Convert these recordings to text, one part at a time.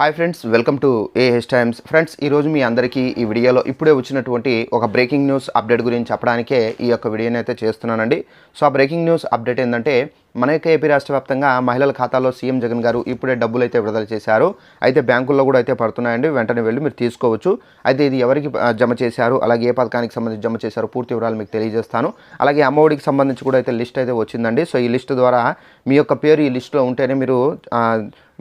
Hi friends welcome to AH Times friends ఈరోజు మీ అందరికీ ఈ వీడియోలో ఇప్పుడే వచ్చినటువంటి ఒక బ్రేకింగ్ న్యూస్ అప్డేట్ గురించి చెప్పడానికే ఈ యొక్క వీడియోని అయితే చేస్తున్నానండి. సో ఆ బ్రేకింగ్ న్యూస్ అప్డేట్ ఏంటంటే మన యొక్క ఏపీ రాష్ట్ర వ్యాప్తంగా మహిళల ఖాతాలో సీఎం జగన్ గారు ఇప్పుడే డబ్బులు అయితే విడుదల చేశారు. అయితే బ్యాంకుల్లో కూడా అయితే పడుతున్నాయండి. వెంటనే వెళ్ళి మీరు తీసుకోవచ్చు. అయితే ఇది ఎవరికి జమ చేశారు? అలాగే ఏ పథకానికి సంబంధించి జమ చేశారు? పూర్తి వివరాలు మీకు తెలియజేస్తాను. అలాగే అమ్మఒడికి సంబంధించి కూడా అయితే లిస్ట్ అయితే వచ్చిందండి. సో ఈ లిస్ట్ ద్వారా మీ యొక్క పేరు ఈ లిస్టులో ఉంటేనే మీరు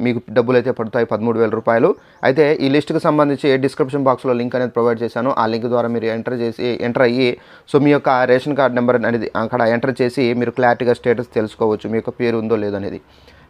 మీకు డబ్బులు అయితే పడతాయి పదమూడు వేల రూపాయలు. అయితే ఈ లిస్ట్కి సంబంధించి డిస్క్రిప్షన్ బాక్స్లో లింక్ అనేది ప్రొవైడ్ చేశాను. ఆ లింక్ ద్వారా మీరు ఎంటర్ చేసి ఎంటర్ అయ్యి సో మీ యొక్క రేషన్ కార్డ్ నెంబర్ అనేది అక్కడ ఎంటర్ చేసి మీరు క్లారిటీగా స్టేటస్ తెలుసుకోవచ్చు. మీ యొక్క పేరు ఉందో లేదనేది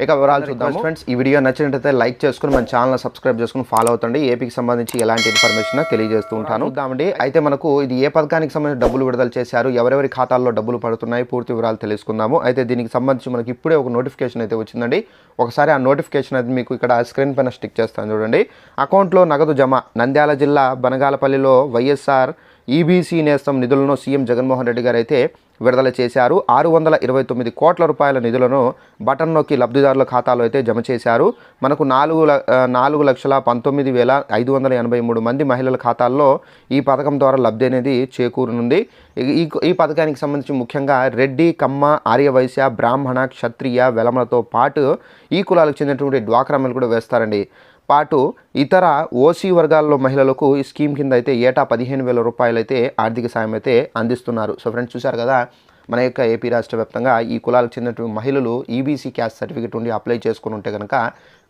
ఇక వివరాలు చూద్దాం ఫ్రెండ్స్ ఈ వీడియో నచ్చినట్లయితే లైక్ చేసుకుని మన ఛానల్ సబ్స్క్రైబ్ చేసుకుని ఫాలో అవుతండి. ఏపీకి సంబంధించి ఎలాంటి ఇన్ఫర్మేషన్ తెలియజేస్తూ ఉంటాను. చూద్దామండి. అయితే మనకు ఇది ఏ పథకానికి సంబంధించి డబ్బులు విడుదల చేశారు ఎవరెవరి ఖాతాల్లో డబ్బులు పడుతున్నాయి పూర్తి వివరాలు తెలుసుకుందాము. అయితే దీనికి సంబంధించి మనకి ఇప్పుడే ఒక నోటిఫికేషన్ అయితే వచ్చిందండి. ఒకసారి ఆ నోటిఫికేషన్ అయితే మీకు ఇక్కడ స్క్రీన్ పైన స్టిక్ చేస్తాను చూడండి. అకౌంట్లో నగదు జమ నంద్యాల జిల్లా బనగాలపల్లిలో వైఎస్ఆర్ ఈబీసీ నేస్తం నిధులను సీఎం జగన్మోహన్ రెడ్డి గారు అయితే విడుదల చేశారు. ఆరు వందల ఇరవై తొమ్మిది కోట్ల రూపాయల నిధులను బటన్ నొక్కి లబ్ధిదారుల ఖాతాలో అయితే జమ చేశారు. మనకు నాలుగు నాలుగు లక్షల పంతొమ్మిది వేల ఐదు వందల ఎనభై మూడు మంది మహిళల ఖాతాల్లో ఈ పథకం ద్వారా లబ్ధి అనేది చేకూరనుంది. ఈ- ఈ పథకానికి సంబంధించి ముఖ్యంగా రెడ్డి కమ్మ ఆర్యవైశ్య బ్రాహ్మణ క్షత్రియ వెలమలతో పాటు ఈ కులాలకు చెందినటువంటి డ్వాక్రా కూడా వేస్తారండి. పాటు ఇతర ఓసీ వర్గాల్లో మహిళలకు ఈ స్కీమ్ కింద అయితే ఏటా పదిహేను వేల రూపాయలు అయితే ఆర్థిక సాయం అయితే అందిస్తున్నారు. సో ఫ్రెండ్స్ చూశారు కదా మన యొక్క ఏపీ రాష్ట్ర వ్యాప్తంగా ఈ కులాలకు చెందినటువంటి మహిళలు ఈబీసీ క్యాస్ట్ సర్టిఫికేట్ ఉండి అప్లై చేసుకుని ఉంటే కనుక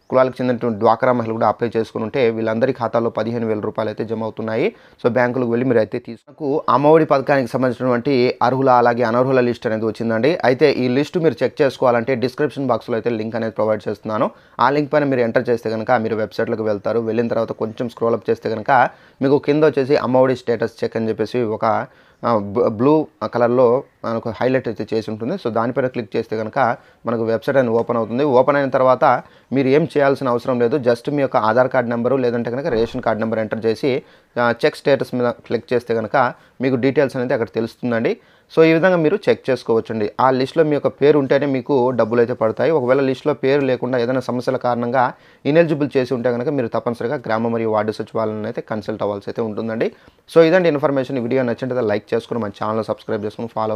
కులాలకు చెందినటువంటి డ్వాక్రా మహిళలు కూడా అప్లై చేసుకుని ఉంటే వీళ్ళందరి ఖాతాలో పదిహేను వేల రూపాయలు అయితే జమ అవుతున్నాయి. సో బ్యాంకులకు వెళ్ళి మీరు అయితే తీసుకు అమ్మఒడి పథకానికి సంబంధించినటువంటి అర్హుల అలాగే అనర్హుల లిస్ట్ అనేది వచ్చిందండి. అయితే ఈ లిస్ట్ మీరు చెక్ చేసుకోవాలంటే డిస్క్రిప్షన్ బాక్స్లో అయితే లింక్ అనేది ప్రొవైడ్ చేస్తున్నాను. ఆ లింక్ పైన మీరు ఎంటర్ చేస్తే కనుక మీరు వెబ్సైట్లోకి వెళ్తారు. వెళ్ళిన తర్వాత కొంచెం స్క్రోల్ అప్ చేస్తే కనుక మీకు కింద వచ్చేసి అమ్మఒడి స్టేటస్ చెక్ అని చెప్పేసి ఒక బ్లూ కలర్లో మనకు హైలైట్ అయితే చేసి ఉంటుంది సో దానిపైన క్లిక్ చేస్తే కనుక మనకు వెబ్సైట్ అనేది ఓపెన్ అవుతుంది. ఓపెన్ అయిన తర్వాత మీరు ఏం చేయాల్సిన అవసరం లేదు. జస్ట్ మీ యొక్క ఆధార్ కార్డ్ నెంబరు లేదంటే కనుక రేషన్ కార్డ్ నెంబర్ ఎంటర్ చేసి చెక్ స్టేటస్ మీద క్లిక్ చేస్తే కనుక మీకు డీటెయిల్స్ అనేది అక్కడ తెలుస్తుందండి. సో ఈ విధంగా మీరు చెక్ చేసుకోవచ్చండి. ఆ లిస్ట్లో మీ యొక్క పేరు ఉంటేనే మీకు డబ్బులు అయితే పడతాయి. ఒకవేళ లిస్ట్లో పేరు లేకుండా ఏదైనా సమస్యల కారణంగా ఇనెలిజిబుల్ చేసి ఉంటే కనుక మీరు తప్పనిసరిగా గ్రామ మరియు వార్డు సచివాలయాన్ని అయితే కన్సల్ట్ అవ్వాల్సి అయితే ఉంటుందండి. సో ఇదండి ఇన్ఫర్మేషన్. వీడియో నచ్చినట్లయితే లైక్ చేసుకుని మన ఛానల్ సబ్స్క్రైబ్ చేసుకుని follow